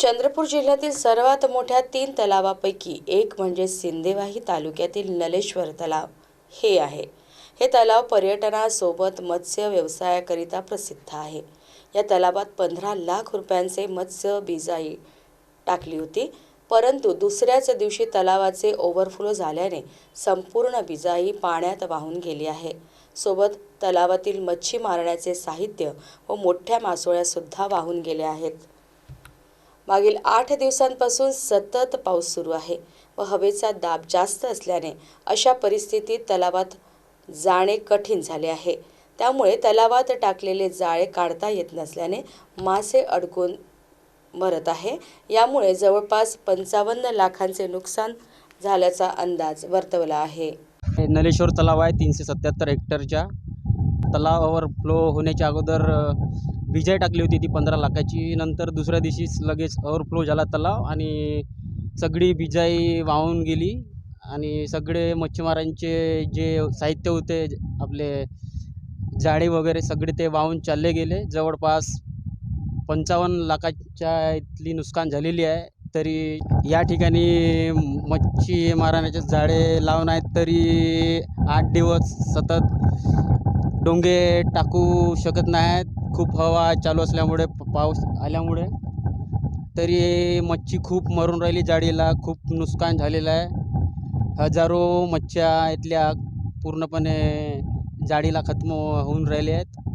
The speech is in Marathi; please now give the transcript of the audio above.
चंद्रपूर जिल्ह्यातील सर्वात मोठ्या तीन तलावापैकी एक म्हणजे सिंदेवाही तालुक्यातील नलेश्वर तलाव. हे आहे. हे तलाव पर्यटनासोबत मत्स्य व्यवसायाकरिता प्रसिद्ध आहे. या तलावात पंधरा लाख रुपयांचे मत्स्य बिजाई टाकली होती. परंतु दुसऱ्याच दिवशी तलावाचे ओव्हरफ्लो झाल्याने संपूर्ण बिजाई पाण्यात वाहून गेली आहे. सोबत तलावातील मच्छी मारण्याचे साहित्य व मोठ्या मासोळ्यासुद्धा वाहून गेल्या आहेत. मागील आठ दिवसांपासून सतत पाऊस सुरू आहे व हवेचा दाब जास्त असल्याने अशा परिस्थितीत तलावात जाणे कठीण झाले आहे. त्यामुळे तलावात टाकलेले जाळे काढता येत नसल्याने मासे अडकून मरत आहे. यामुळे जवळपास पंचावन्न लाखांचे नुकसान झाल्याचा अंदाज वर्तवला आहे. नलेश्वर तलाव आहे तीनशे सत्याहत्तर हेक्टरच्या. तलावावर फ्लो होण्याच्या अगोदर विजय टाकली होती ती पंधरा लाखाची. नंतर दुसऱ्या दिवशीच लगेच ओव्हरफ्लो झाला तलाव आणि सगळी बिजाई वाहून गेली. आणि सगळे मच्छीमारांचे जे साहित्य होते आपले जाळे वगैरे सगळे ते वाहून चालले गेले. जवळपास पंचावन्न लाखाच्या इथली नुकसान झालेली आहे. तरी या ठिकाणी मच्छी मारण्याचे जाळे लावून आहेत तरी आठ दिवस सतत डोंगे टाकू शकत नाहीत. खूप हवा चालू असल्यामुळे पाऊस आल्यामुळे तरी मच्छी खूप मरून राहिली जाळीला खूप नुकसान झालेलं आहे. हजारो मच्छ्या इथल्या पूर्णपणे जाळीला खत्म होऊन राहिले आहेत.